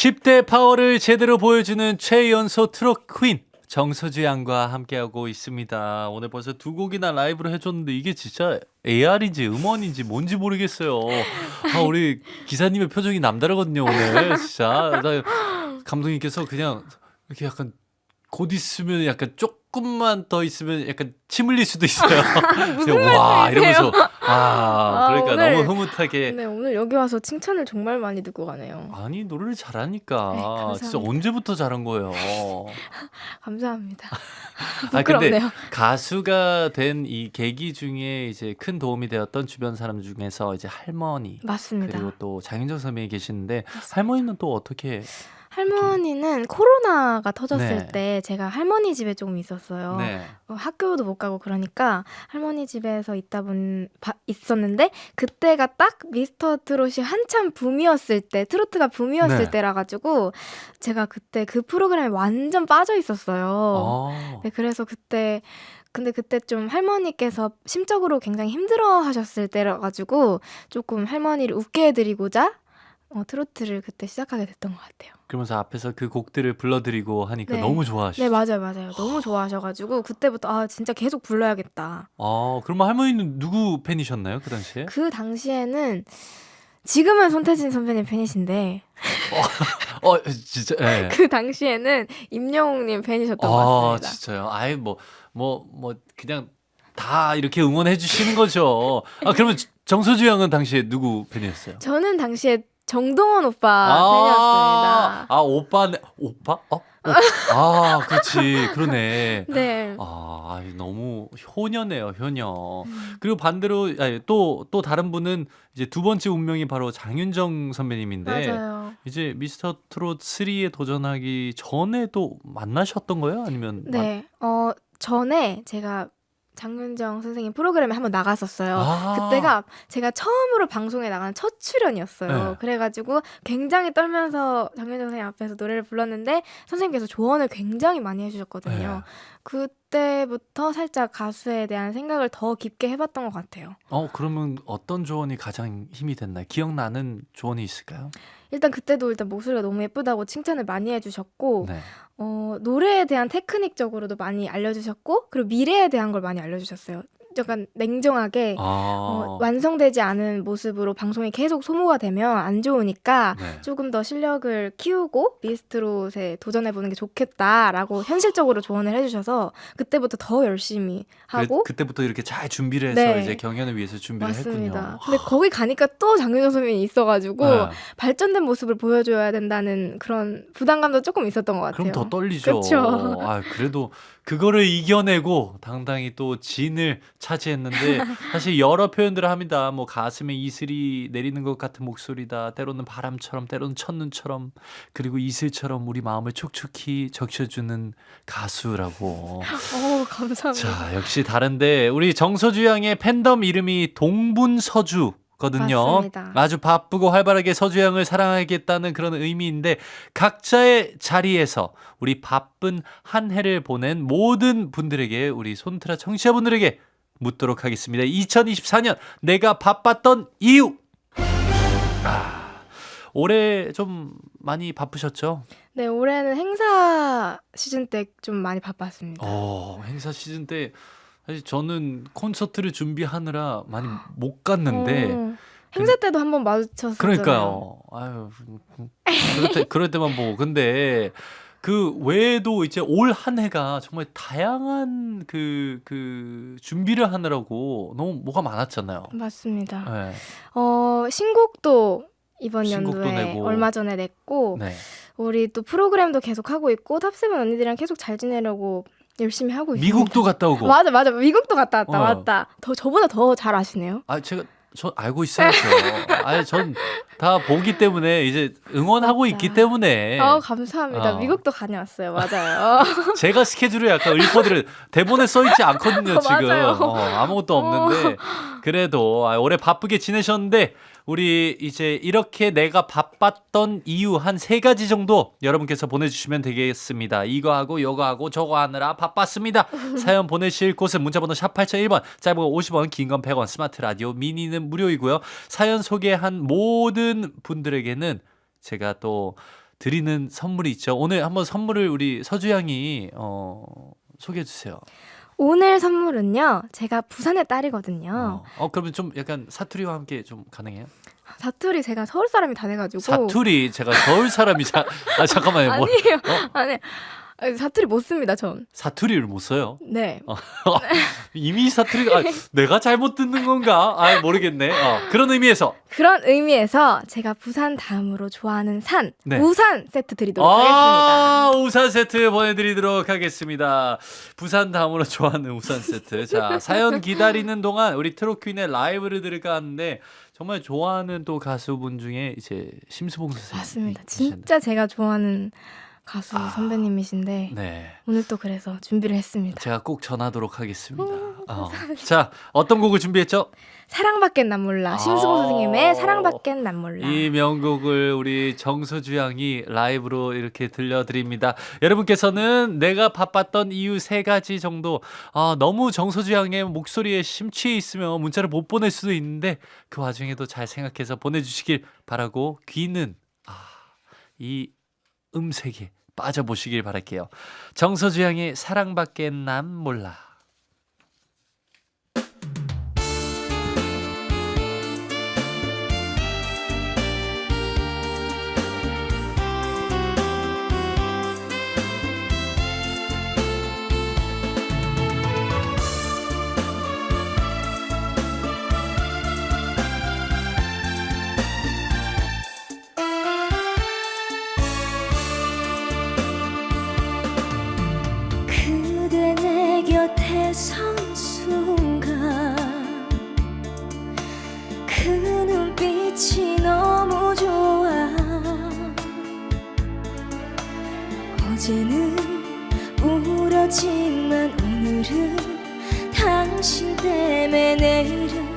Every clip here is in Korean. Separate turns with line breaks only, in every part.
10대 파워를 제대로 보여주는 최연소 트롯 퀸 정서주 양과 함께하고 있습니다. 오늘 벌써 두 곡이나 라이브로 해줬는데 이게 진짜 AR인지 음원인지 뭔지 모르겠어요. 아, 우리 기사님의 표정이 남다르거든요 오늘 진짜. 나 감독님께서 그냥 이렇게 약간 곧 있으면 약간 조금만 더 있으면 약간 침 흘릴 수도 있어요.
무슨
그냥 와
말씀이세요?
이러면서 아 그러니까
오늘-
너무 흐뭇하게
네 오늘 여기 와서 칭찬을 정말 많이 듣고 가네요.
아니 노래를 잘하니까
네, 감사합니다.
진짜 언제부터 잘한 거예요.
감사합니다.
아 근데
부끄럽네요.
가수가 된 이 계기 중에 이제 큰 도움이 되었던 주변 사람 중에서 이제 할머니
맞습니다.
그리고 또 장윤정 선배님 계시는데 할머니는 또 어떻게
할머니는 코로나가 터졌을
네.
때 제가 할머니 집에 조금 있었어요.
네
어, 학교도 못 가고 그러니까 할머니 집에서 있다 본 바- 있었는데 그때가 딱 미스터 트롯이 한참 붐이었을 때 트로트가 붐이었을
네.
때라 가지고 제가 그때 그 프로그램에 완전 빠져 있었어요.
어.
네, 그래서 그때 근데 그때 좀 할머니께서 심적으로 굉장히 힘들어 하셨을 때라 가지고 조금 할머니를 웃게 해드리고자 어, 트로트를 그때 시작하게 됐던 것 같아요.
그러면서 앞에서 그 곡들을 불러드리고 하니까
네.
너무 좋아하시죠.
네, 맞아요, 맞아요. 너무 좋아하셔 가지고 그때부터 아 진짜 계속 불러야겠다.
어 그러면 할머니는 누구 팬이셨나요 그 당시에?
그 당시에는 지금은 손태진 선배님 팬이신데
어 진짜 예.
그 당시에는 임영웅님 팬이셨던
것아
같습니다.
진짜요? 아예 뭐 뭐 뭐 그냥 다 이렇게 응원해 주시는 거죠. 아 그러면 정서주 양은 당시에 누구 팬이었어요?
저는 당시에 정동원 오빠 팬이었습니다.
아 오빠 오빠? 어? 어. 아 그렇지 그러네.
네.
아 너무 효녀네요 효녀.
음.
그리고 반대로 또또 또 다른 분은 이제 두 번째 운명이 바로 장윤정 선배님인데
맞아요.
이제 미스터 트롯 3에 도전하기 전에도 만나셨던 거예요? 아니면
네. 어 전에 제가 장윤정 선생님 프로그램에 한번 나갔었어요.
아.
그때가 제가 처음으로 방송에 나간 첫 출연이었어요.
네.
그래가지고 굉장히 떨면서 장윤정 선생님 앞에서 노래를 불렀는데 선생님께서 조언을 굉장히 많이 해주셨거든요.
네.
그때부터 살짝 가수에 대한 생각을 더 깊게 해봤던 것 같아요.
어 그러면 어떤 조언이 가장 힘이 됐나요? 기억나는 조언이 있을까요?
일단 그때도 일단 목소리가 너무 예쁘다고 칭찬을 많이 해주셨고
네.
어, 노래에 대한 테크닉적으로도 많이 알려주셨고 그리고 미래에 대한 걸 많이 알려주셨어요. 약간 냉정하게
아.
어, 완성되지 않은 모습으로 방송이 계속 소모가 되면 안 좋으니까
네.
조금 더 실력을 키우고 미스트롯에 도전해보는 게 좋겠다라고 현실적으로 조언을 해주셔서 그때부터 더 열심히 하고
그, 때부터 이렇게 잘 준비를 해서
네.
이제 경연을 위해서 준비를
맞습니다.
했군요.
근데 거기 가니까 또 장윤정 선배님이 있어가지고
네.
발전된 모습을 보여줘야 된다는 그런 부담감도 조금 있었던 것 같아요.
그럼 더 떨리죠.
그쵸.
아, 그래도 그거를 이겨내고 당당히 또 진을 차지했는데 사실 여러 표현들을 합니다. 뭐 가슴에 이슬이 내리는 것 같은 목소리다. 때로는 바람처럼, 때로는 첫눈처럼, 그리고 이슬처럼 우리 마음을 촉촉히 적셔주는 가수라고.
어, 감사합니다.
자, 역시 다른데 우리 정서주 양의 팬덤 이름이 동분서주. 거든요.
맞습니다.
아주 바쁘고 활발하게 서주 양을 사랑하겠다는 그런 의미인데 각자의 자리에서 우리 바쁜 한 해를 보낸 모든 분들에게 우리 손트라 청취자분들에게 묻도록 하겠습니다. 2024년 내가 바빴던 이유. 아, 올해 좀 많이 바쁘셨죠?
네, 올해는 행사 시즌 때 좀 많이 바빴습니다.
어, 행사 시즌 때 사실 저는 콘서트를 준비하느라 많이 못 갔는데
어, 행사 때도 한 번 마주쳤었잖아요.
그러니까요. 아유, 그럴, 때, 그럴 때만 보고. 근데 그 외에도 이제 올 한 해가 정말 다양한 그, 그 준비를 하느라고 너무 뭐가 많았잖아요.
맞습니다.
네.
어, 신곡도 이번
신곡도
연도에
내고.
얼마 전에 냈고
네.
우리 또 프로그램도 계속 하고 있고 탑세븐 언니들이랑 계속 잘 지내려고 열심히 하고 있습니다.
미국도 갔다 오고.
맞아 맞아 미국도 갔다 왔다
어.
맞다. 더 저보다 더 잘 아시네요.
아, 제가 저 알고 있어야죠. 아니, 전 다 보기 때문에 이제 응원하고
맞다.
있기 때문에
아 감사합니다.
어.
미국도 다녀왔어요. 맞아요.
제가 스케줄을 약간 읊어드려 대본에 써 있지 않거든요
어,
지금
맞아요.
어, 아무것도 없는데 그래도 아, 올해 바쁘게 지내셨는데 우리 이제 이렇게 내가 바빴던 이유 한 세 가지 정도 여러분께서 보내주시면 되겠습니다 이거 하고 요거 하고 저거 하느라 바빴습니다 사연 보내실 곳은 문자번호 샵 8001번 짧은 거 50원 긴 건 100원 스마트 라디오 미니는 무료이고요 사연 소개한 모든 분들에게는 제가 또 드리는 선물이 있죠. 오늘 한번 선물을 우리 서주 양이 어, 소개해 주세요.
오늘 선물은요. 제가 부산의 딸이거든요.
어, 어, 그러면 좀 약간 사투리와 함께 좀 가능해요?
사투리 제가 서울 사람이 다 돼가지고
사투리 제가 서울 사람이 자, 아 잠깐만요. 뭐,
아니에요.
어?
아니 사투리 못 씁니다. 전.
사투리를 못 써요.
네.
이미 사투리가 아, 내가 잘못 듣는 건가? 아 모르겠네. 어, 그런 의미에서
그런 의미에서 제가 부산 다음으로 좋아하는 산
네.
우산 세트 드리도록 하겠습니다.
아, 우산 세트 보내드리도록 하겠습니다. 부산 다음으로 좋아하는 우산 세트. 자, 사연 기다리는 동안 우리 트로퀸의 라이브를 들을까 하는데 정말 좋아하는 또 가수분 중에 이제 심수봉 선생님.
맞습니다. 진짜 제가 좋아하는 가수
아.
선배님이신데
네.
오늘 또 그래서 준비를 했습니다.
제가 꼭 전하도록 하겠습니다. 어. 자, 어떤 곡을 준비했죠?
사랑밖엔 난 몰라. 심수봉
아.
선생님의 사랑밖엔 난 몰라.
이 명곡을 우리 정서주 양이 라이브로 이렇게 들려드립니다. 여러분께서는 내가 바빴던 이유 세 가지 정도 아, 너무 정서주 양의 목소리에 심취해 있으면 문자를 못 보낼 수도 있는데 그 와중에도 잘 생각해서 보내주시길 바라고 귀는 아, 이 음색에 빠져보시길 바랄게요. 정서주 양의 사랑밖에 난 몰라.
그 눈빛이 너무 좋아. 어제는 울었지만 오늘은 당신 때문에 내일은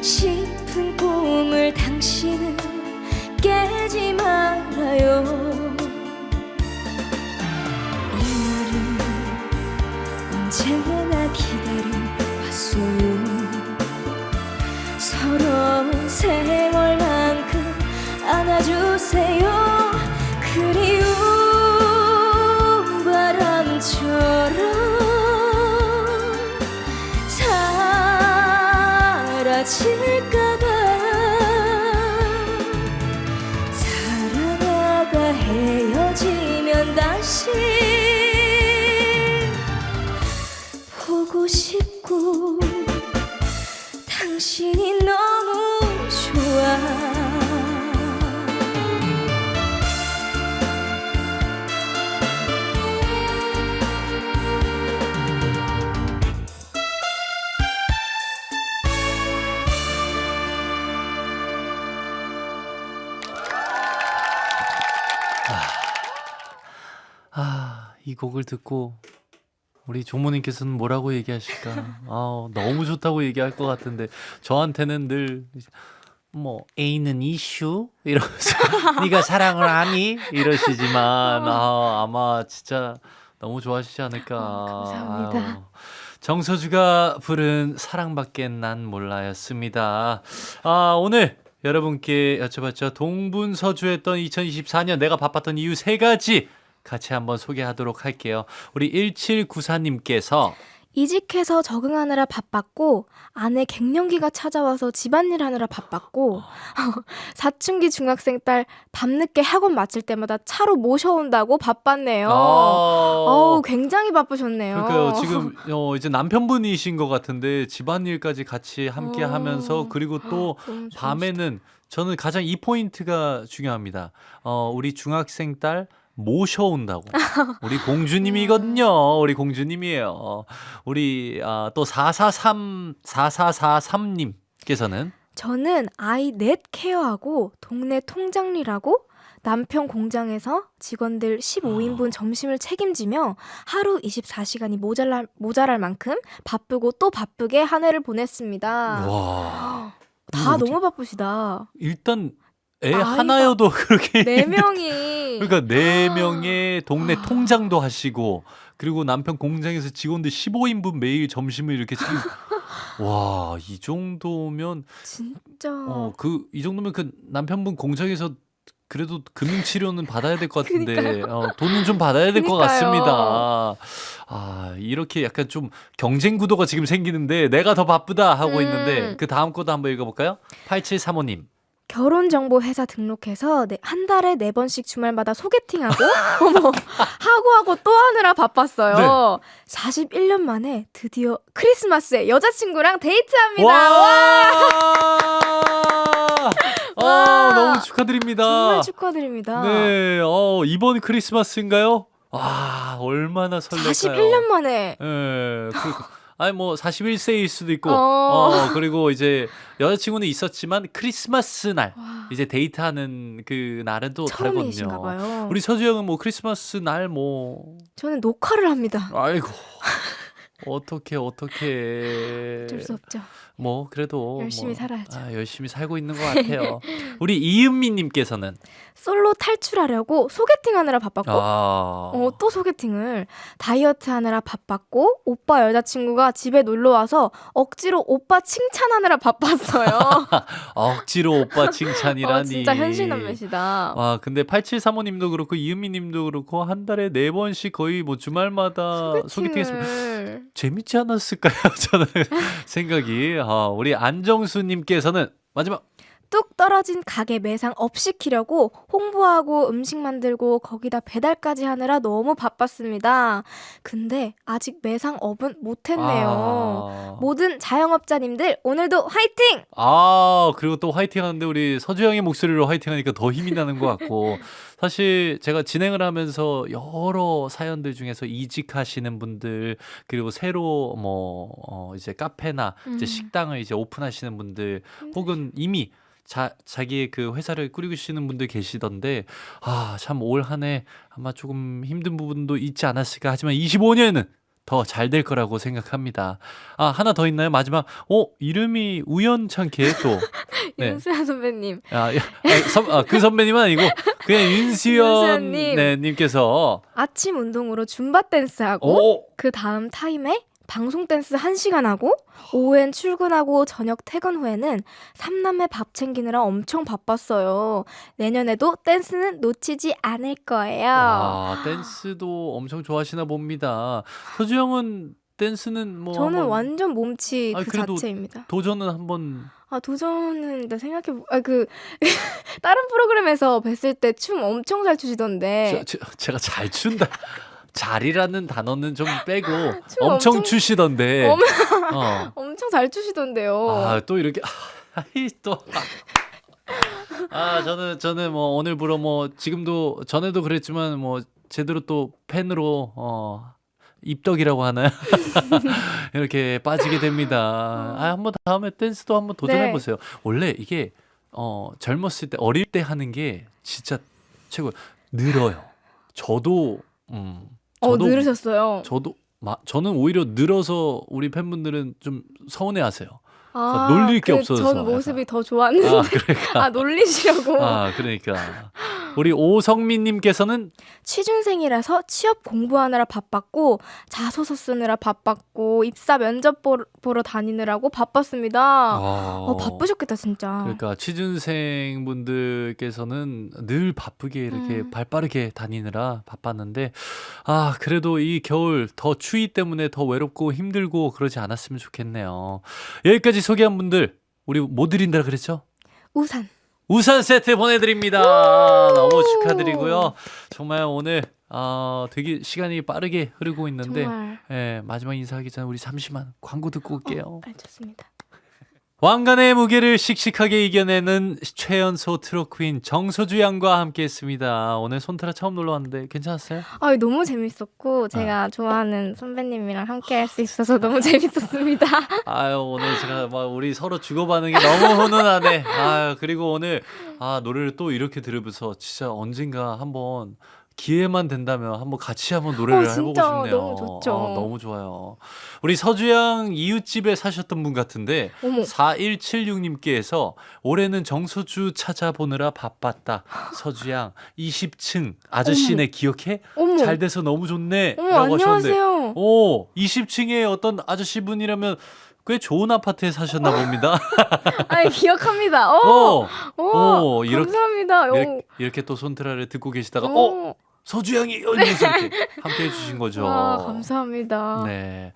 싶은 꿈을 당신은 깨지 말아요. 이 날은 언제나 기다려왔어요. 서러운 세월만큼 안아주세요 다시 보고 싶고
당신이 곡을 듣고 우리 조모님께서는 뭐라고 얘기하실까? 아, 너무 좋다고 얘기할 것 같은데 저한테는 늘뭐 A는 이슈 이러면서 네가 사랑을 하니 이러시지만 아, 아마 진짜 너무 좋아하시지 않을까.
어, 감사합니다.
아유. 정서주가 부른 사랑밖엔 난 몰라였습니다. 아 오늘 여러분께 여쭤봤죠. 동분서주했던 2024년 내가 바빴던 이유 세 가지 같이 한번 소개하도록 할게요. 우리 1794님께서
이직해서 적응하느라 바빴고 아내 갱년기가 찾아와서 집안일 하느라 바빴고 사춘기 중학생 딸 밤늦게 학원 마칠 때마다 차로 모셔온다고 바빴네요. 어우 굉장히 바쁘셨네요.
그러니까요. 지금 어, 이제 남편분이신 것 같은데 집안일까지 같이 함께
어.
하면서 그리고 또
좋으시다.
밤에는 저는 가장 이 포인트가 중요합니다. 어, 우리 중학생 딸 모셔온다고. 우리 공주님이거든요. 우리 공주님이에요. 우리 아, 또 443 4443님께서는
저는 아이 넷 케어하고 동네 통장일하고 남편 공장에서 직원들 15인분 점심을 책임지며 하루 24시간이 모자랄, 모자랄 만큼 바쁘고 또 바쁘게 한 해를 보냈습니다.
와.
다 너무 바쁘시다.
일단 애
아이가-
하나여도 그렇게
네 명이
그러니까 네 명의 동네 통장도 하시고 그리고 남편 공장에서 직원들 15인분 매일 점심을 이렇게 지금 와, 이 정도면
진짜
어, 그 이 정도면 그 남편분 공장에서 그래도 금융 치료는 받아야 될 것 같은데 어, 돈은 좀 받아야 될것
그니까요.
같습니다. 아, 이렇게 약간 좀 경쟁 구도가 지금 생기는데 내가 더 바쁘다 하고
음.
있는데 그 다음 거도 한번 읽어 볼까요? 8735님.
결혼 정보 회사 등록해서 네, 한 달에 네 번씩 주말마다 소개팅하고 어머 하고 하고 또 하느라 바빴어요.
네.
41년 만에 드디어 크리스마스에 여자친구랑 데이트합니다.
와! 아,
와.
너무 축하드립니다.
정말 축하드립니다.
네, 어, 이번 크리스마스인가요? 와, 얼마나 설렐까요?
41년 만에
예, 그, 아니 뭐 41세일 수도 있고,
어.
어, 그리고 이제 여자친구는 있었지만 크리스마스 날
와,
이제 데이트하는 그 날은 또
처음이신가
다르거든요.
봐요.
우리 서주 형은 뭐 크리스마스 날 뭐,
저는 녹화를 합니다.
아이고. 어떻게 어떻게
어쩔 수 없죠.
뭐 그래도
열심히
뭐,
살아야죠.
아, 열심히 살고 있는 것 같아요. 우리 이은미님께서는
솔로 탈출하려고 소개팅하느라 바빴고
아,
어, 또 소개팅을 다이어트 하느라 바빴고 오빠 여자친구가 집에 놀러 와서 억지로 오빠 칭찬하느라 바빴어요.
억지로 오빠 칭찬이라니.
어, 진짜 현실남매시다.
와, 근데 8735님도 그렇고 이은미님도 그렇고 한 달에 네 번씩 거의 뭐 주말마다 소개팅했으면
소개팅을
재밌지 않았을까요? 저는 생각이. 아, 우리 안정수님께서는 마지막
뚝 떨어진 가게 매상 업 시키려고 홍보하고 음식 만들고 거기다 배달까지 하느라 너무 바빴습니다. 근데 아직 매상 업은 못했네요.
아,
모든 자영업자님들 오늘도 화이팅!
아, 그리고 또 화이팅 하는데 우리 서주 형의 목소리로 화이팅 하니까 더 힘이 나는 것 같고. 사실 제가 진행을 하면서 여러 사연들 중에서 이직하시는 분들 그리고 새로 뭐 어, 이제 카페나 이제
음.
식당을 이제 오픈하시는 분들 혹은 이미 자, 자기의 그 회사를 꾸리고 계시는 분들 계시던데 아, 참 올 한 해 아마 조금 힘든 부분도 있지 않았을까 하지만 25년은 더 잘 될 거라고 생각합니다. 아, 하나 더 있나요? 마지막. 어, 이름이 우연찮게 또 네.
윤수연 선배님.
아, 야, 아, 선- 아, 그 선배님은 아니고 그냥 윤수연
윤수연님.
네, 님께서
아침 운동으로 줌바 댄스 하고
오,
그 다음 타임에 방송 댄스 1시간 하고 오후엔 출근하고 저녁 퇴근 후에는 삼남매 밥 챙기느라 엄청 바빴어요. 내년에도 댄스는 놓치지 않을 거예요.
아, 댄스도 엄청 좋아하시나 봅니다. 서주 형은 댄스는 뭐
저는
한번
완전 몸치
아니,
그 자체입니다.
도전은 한번
아 도전은 일단 생각해 아그 다른 프로그램에서 뵀을 때 춤 엄청 잘 추시던데
저, 저, 제가 잘 춘다. 잘이라는 단어는 좀 빼고
춤
엄청
엄청-
추시던데.
어머.
어.
엄청 잘 추시던데요.
아, 또 이렇게 아이 또 아, 저는 저는 뭐 오늘부로 뭐 지금도 전에도 그랬지만 뭐 제대로 또 팬으로 어 입덕이라고 하나요? 이렇게 빠지게 됩니다. 아, 한번 다음에 댄스도 한번 도전해
네.
보세요. 원래 이게 어 젊었을 때 어릴 때 하는 게 진짜 최고 늘어요. 저도 음
어
저도
늘으셨어요.
저도 마, 저는 오히려 늘어서 우리 팬분들은 좀 서운해하세요.
아,
놀릴 게
그
없어서
전 모습이 더 좋았는데
아 그러니까
아 놀리시려고
아 그러니까 우리 오성민 님께서는
취준생이라서 취업 공부하느라 바빴고 자소서 쓰느라 바빴고 입사 면접 보- 보러 다니느라고 바빴습니다.
어,
어, 바쁘셨겠다 진짜.
그러니까 취준생 분들께서는 늘 바쁘게 이렇게
음.
발빠르게 다니느라 바빴는데 아 그래도 이 겨울 더 추위 때문에 더 외롭고 힘들고 그러지 않았으면 좋겠네요. 여기까지 소개한 분들 우리 못 드린다 그랬죠?
우산.
우산 세트 보내드립니다. 너무 축하드리고요. 정말 오늘 아 되게 시간이 빠르게 흐르고 있는데
정말
예, 마지막 인사하기 전에 우리 잠시만 광고 듣고 올게요.
아, 좋습니다.
왕관의 무게를 씩씩하게 이겨내는 최연소 트롯 퀸 정서주 양과 함께했습니다. 오늘 손트라 처음 놀러 왔는데 괜찮았어요?
아, 너무 재밌었고 제가
아.
좋아하는 선배님이랑 함께 할 수 있어서 너무 재밌었습니다.
아유 오늘 제가 막 우리 서로 주고받는 게 너무 훈훈하네. 아유 그리고 오늘 아 노래를 또 이렇게 들으면서 진짜 언젠가 한번 기회만 된다면 한번 같이 한번 노래를
어,
해보고 싶네요.
너무 좋죠.
아, 너무 좋아요. 우리 서주양 이웃집에 사셨던 분 같은데
어머.
4176님께서 올해는 정서주 찾아보느라 바빴다. 서주양 20층 아저씨네 기억해?
어머.
잘 돼서 너무 좋네.
어머
라고 하셨는데
안녕하세요.
오 20층에 어떤 아저씨 분이라면 꽤 좋은 아파트에 사셨나 봅니다.
아, 기억합니다. 어.
어,
어.
오, 이렇게-
감사합니다.
이렇게, 이렇게 또 손트라를 듣고 계시다가 어
어.
서주양이 이러면서 이렇게 함께 해주신 거죠.
와, 감사합니다.
네.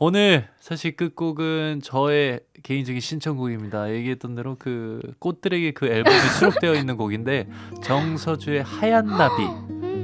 오늘 사실 끝곡은 저의 개인적인 신청곡입니다. 얘기했던 대로 그 꽃들에게 그 앨범에 수록되어 있는 곡인데 정서주의 하얀 나비.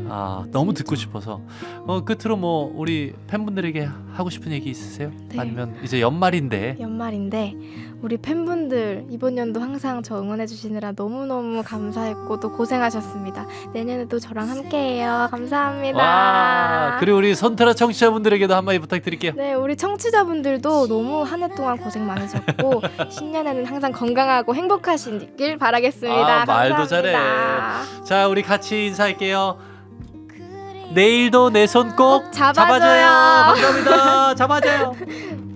음.
아 너무 듣고 싶어서 어 끝으로 뭐 우리 팬분들에게 하고 싶은 얘기 있으세요?
네.
아니면 이제 연말인데
연말인데 우리 팬분들 이번 연도 항상 저 응원해 주시느라 너무너무 감사했고 또 고생하셨습니다. 내년에도 저랑 함께해요. 감사합니다.
와 그리고 우리 선트라 청취자분들에게도 한마디 부탁드릴게요.
네, 우리 청취자분들도 너무 한 해 동안 고생 많으셨고 신년에는 항상 건강하고 행복하시길 바라겠습니다.
아, 말도 잘해.
감사합니다.
자 우리 같이 인사할게요. 내일도
내손꼭꼭 잡아줘요.
잡아줘요. 감사합니다. 잡아줘요.